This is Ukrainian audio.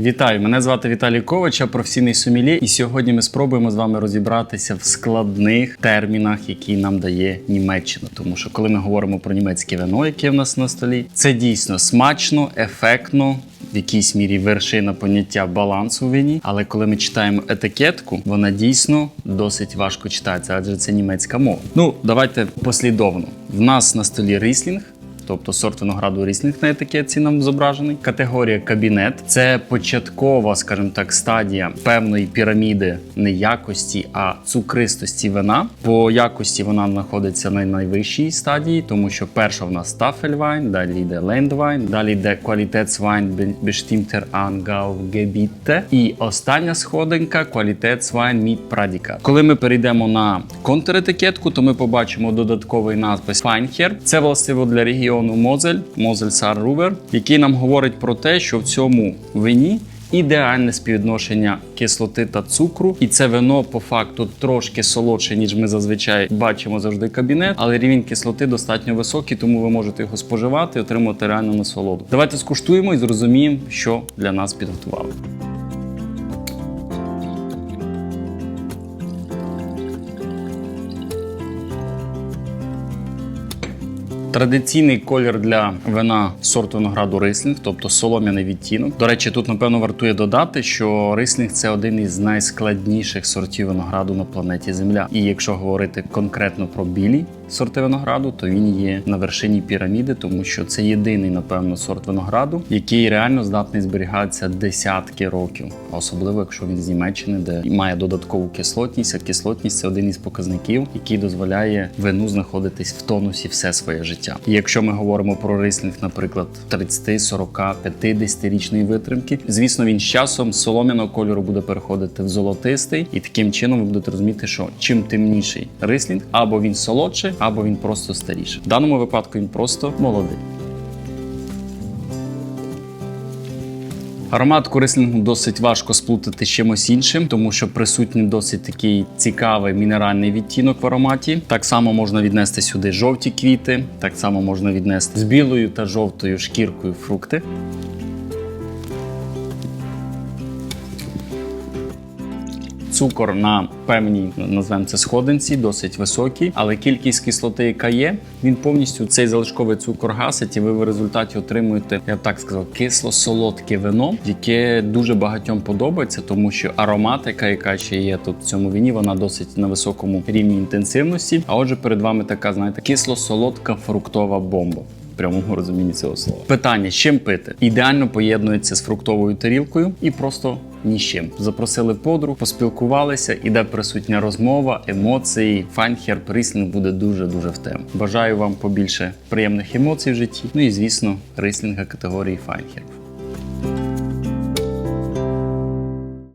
Вітаю! Мене звати Віталій Ковач, я професійний сомельє, і сьогодні ми спробуємо з вами розібратися в складних термінах, які нам дає Німеччина. Тому що коли ми говоримо про німецьке вино, яке в нас на столі, це дійсно смачно, ефектно. В якійсь мірі вершина поняття балансу в вині, але коли ми читаємо етикетку, вона дійсно досить важко читається, адже це німецька мова. Ну, давайте послідовно. В нас на столі ріслінг, тобто сорт винограду ріслінг на етикетці нам зображений. Категорія кабінет це початкова, скажімо так, стадія певної піраміди не якості, а цукристості вина. По якості вона знаходиться на найвищій стадії, тому що перша в нас Тафельвайн, далі йде Лендвайн, далі йде Qualitätswein bestimmter Angaufgebiete і остання сходинка Qualitätswein mit Predikat. Коли ми перейдемо на контретикетку, то ми побачимо додатковий надпис Feinherb. Це властиво для регіону Мозель, Мозель Сар-Рувер, який нам говорить про те, що в цьому вині ідеальне співвідношення кислоти та цукру, і це вино по факту трошки солодше, ніж ми зазвичай бачимо завжди кабінет, але рівень кислоти достатньо високий, тому ви можете його споживати і отримати реальну насолоду. Давайте скуштуємо і зрозуміємо, що для нас підготували. Традиційний колір для вина сорту винограду рислінг, тобто солом'яний відтінок. До речі, тут напевно вартує додати, що рислінг це один із найскладніших сортів винограду на планеті Земля. І якщо говорити конкретно про білі сорти винограду, то він є на вершині піраміди, тому що це єдиний, напевно, сорт винограду, який реально здатний зберігатися десятки років, особливо якщо він з Німеччини, де має додаткову кислотність. А кислотність це один із показників, який дозволяє вину знаходитись в тонусі все своє життя. І якщо ми говоримо про рислінг, наприклад, 30, 40, 50-річної витримки, звісно, він з часом солом'яного кольору буде переходити в золотистий, і таким чином ви будете розуміти, що чим темніший рислінг, або він солодший, або він просто старіший. В даному випадку він просто молодий. Аромат корислінгу досить важко сплутати з чимось іншим, тому що присутній досить такий цікавий мінеральний відтінок в ароматі. Так само можна віднести сюди жовті квіти, так само можна віднести з білою та жовтою шкіркою фрукти. Цукор на певній назвемо це сходинці, досить високий, але кількість кислоти, яка є, він повністю цей залишковий цукор гасить, і ви в результаті отримуєте, я б так сказав, кисло-солодке вино, яке дуже багатьом подобається, тому що ароматика, яка ще є тут в цьому віні, вона досить на високому рівні інтенсивності. А отже, перед вами така, знаєте, кисло-солодка фруктова бомба. Прямому розумінні цього слова. Питання: чим пити? Ідеально поєднується з фруктовою тарілкою і просто ні з чим. Запросили подруг, поспілкувалися, іде присутня розмова, емоції. Файнхер рислінг буде дуже дуже в тему. Бажаю вам побільше приємних емоцій в житті. Ну і звісно, рислінга категорії Файнхер.